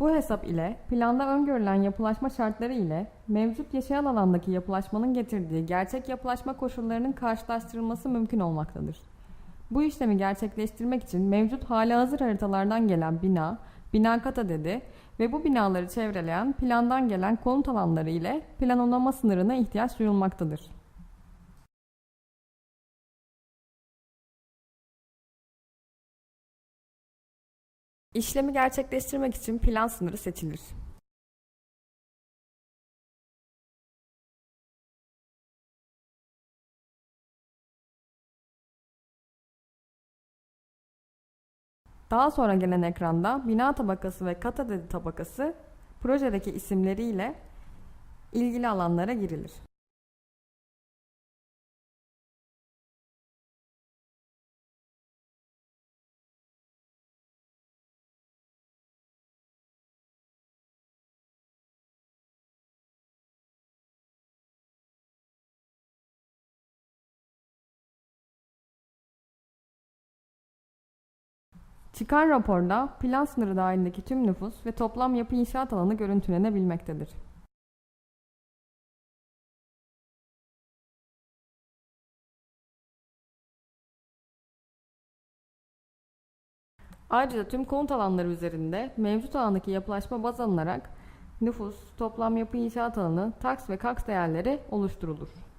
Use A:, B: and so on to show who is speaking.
A: Bu hesap ile planda öngörülen yapılaşma şartları ile mevcut yaşayan alandaki yapılaşmanın getirdiği gerçek yapılaşma koşullarının karşılaştırılması mümkün olmaktadır. Bu işlemi gerçekleştirmek için mevcut hali hazır haritalardan gelen bina, bina kata dedi ve bu binaları çevreleyen plandan gelen konut alanları ile plan onama sınırına ihtiyaç duyulmaktadır. İşlemi gerçekleştirmek için plan sınırı seçilir. Daha sonra gelen ekranda bina tabakası ve kata dedi tabakası projedeki isimleriyle ilgili alanlara girilir. Çıkan raporda plan sınırı dahilindeki tüm nüfus ve toplam yapı inşaat alanı görüntülenebilmektedir. Ayrıca tüm konut alanları üzerinde mevcut alandaki yapılaşma baz alınarak nüfus, toplam yapı inşaat alanı, taks ve kaks değerleri oluşturulur.